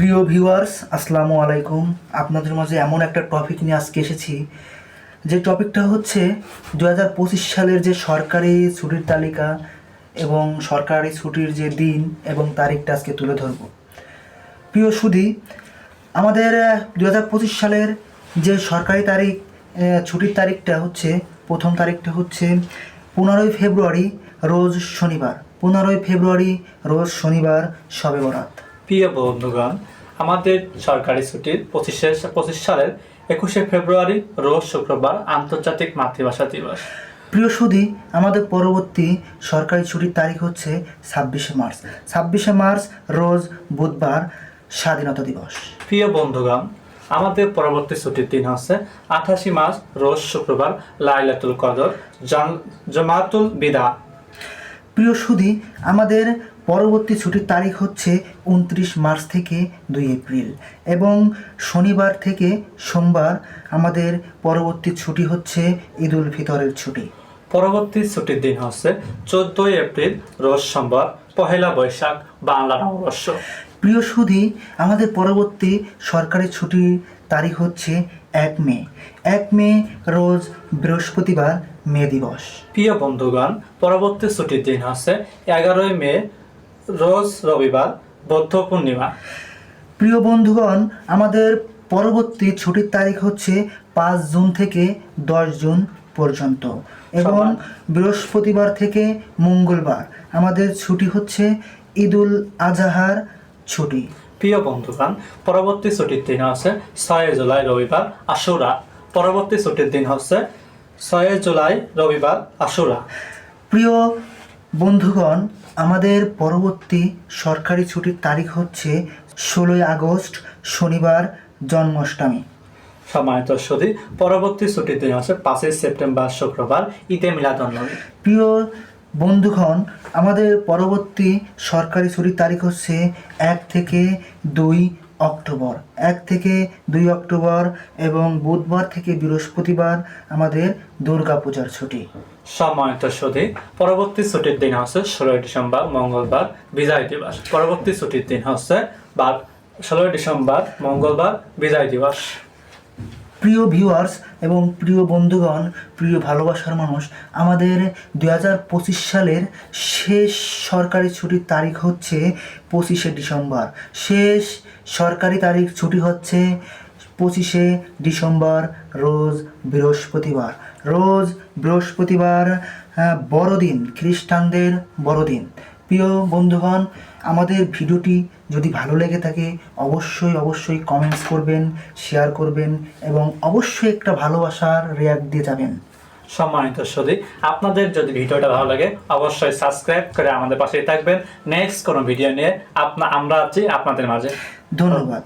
প্রিয় ভিউয়ার্স, আসসালামু আলাইকুম। আপনাদের মাঝে এমন একটা টপিক নিয়ে আজকে এসেছি। যে টপিকটা হচ্ছে দু হাজার পঁচিশ সালের যে সরকারি ছুটির তালিকা এবং সরকারি ছুটির যে দিন এবং তারিখটা আজকে তুলে ধরব। প্রিয় সুধী, আমাদের দু হাজার পঁচিশ সালের যে সরকারি তারিখ ছুটির তারিখটা হচ্ছে, প্রথম তারিখটা হচ্ছে পনেরোই ফেব্রুয়ারি, রোজ শনিবার। পনেরোই ফেব্রুয়ারি, রোজ শনিবার, সবে বরাত। প্রিয় বন্ধুগণ আমাদের সরকারি ছুটির পঁচিশে পঁচিশ সালের একুশে ফেব্রুয়ারি রোজ শুক্রবার আন্তর্জাতিক মাতৃভাষা দিবস। প্রিয় সুধী আমাদের পরবর্তী সরকারি ছুটির তারিখ হচ্ছে ছাব্বিশে মার্চ। ছাব্বিশে মার্চ রোজ বুধবার স্বাধীনতা দিবস। প্রিয় বন্ধুগণ আমাদের পরবর্তী ছুটির দিন হচ্ছে আঠাশি মার্চ রোজ শুক্রবার লাইলাতুল কদর জমাতুল বিদা। প্রিয় সুধী আমাদের পরবর্তী ছুটির তারিখ হচ্ছে উনত্রিশ মার্চ থেকে দুই এপ্রিল এবং শনিবার থেকে সোমবার আমাদের পরবর্তী ছুটি হচ্ছে ঈদ উল ফিতরের ছুটি। পরবর্তী ছুটির দিন হচ্ছে চোদ্দই এপ্রিল রোজ সোমবার পহেলা বৈশাখ বাংলা নববর্ষ। প্রিয় সুধী আমাদের পরবর্তী সরকারি ছুটির তারিখ হচ্ছে এক মে। এক মে রোজ বৃহস্পতিবার মে দিবস। প্রিয় বন্ধুগণ পরবর্তী ছুটির দিন হচ্ছে এগারোই মে রোজ রবিবার বৌদ্ধ পূর্ণিমা। প্রিয় বন্ধুগণ আমাদের পরবর্তী ছুটির তারিখ হচ্ছে পাঁচ জুন থেকে দশ জুন পর্যন্ত এবং বৃহস্পতিবার থেকে মঙ্গলবার। আমাদের ছুটি হচ্ছে ঈদুল আজহার ছুটি। প্রিয় বন্ধুগণ পরবর্তী ছুটির দিন হচ্ছে ছয় জুলাই রবিবার আশুরা। পরবর্তী ছুটির দিন হচ্ছে ছয় জুলাই রবিবার আশুরা। প্রিয় বন্ধুগণ আমাদের পরবর্তী সরকারি ছুটির তারিখ হচ্ছে ষোলোই আগস্ট শনিবার জন্মাষ্টমী। সম্মানিত সুদী পরবর্তী ছুটির দিন হচ্ছে পাঁচই সেপ্টেম্বর শুক্রবার ঈদে মিলাদুন্নবী। প্রিয় বন্ধুগণ আমাদের পরবর্তী সরকারি ছুটির তারিখ হচ্ছে এক থেকে দুই অক্টোবর। এক থেকে দুই অক্টোবর এবং বুধবার থেকে বৃহস্পতিবার আমাদের দুর্গাপূজার ছুটি। সম্মানিত সুদী পরবর্তী ছুটির দিন হচ্ছে ষোলোই ডিসেম্বর, মঙ্গলবার, বিজয় দিবস। পরবর্তী ছুটির দিন হচ্ছে বা ষোলোই ডিসেম্বর, মঙ্গলবার, বিজয় দিবস। প্রিয় ভিউয়ার্স এবং প্রিয় বন্ধুগণ, প্রিয় ভালোবাসার মানুষ, আমাদের দুই হাজার পঁচিশ সালের শেষ সরকারি ছুটির তারিখ হচ্ছে পঁচিশে ডিসেম্বর। শেষ সরকারি তারিখ ছুটি হচ্ছে পঁচিশে ডিসেম্বর, রোজ বৃহস্পতিবার। রোজ বৃহস্পতিবার বড়দিন, খ্রিস্টানদের বড়দিন। প্রিয় বন্ধুগণ আমাদের ভিডিওটি যদি ভালো লেগে থাকে অবশ্যই অবশ্যই কমেন্টস করবেন শেয়ার করবেন এবং অবশ্যই একটা ভালোবাসার রিয়াক্ট দিয়ে যাবেন। সম্মানিত সদি আপনাদের যদি ভিডিওটা ভালো লাগে অবশ্যই সাবস্ক্রাইব করে আমাদের পাশেই থাকবেন। নেক্সট কোনো ভিডিও নিয়ে আপনা আমরা আছি আপনাদের মাঝে। ধন্যবাদ।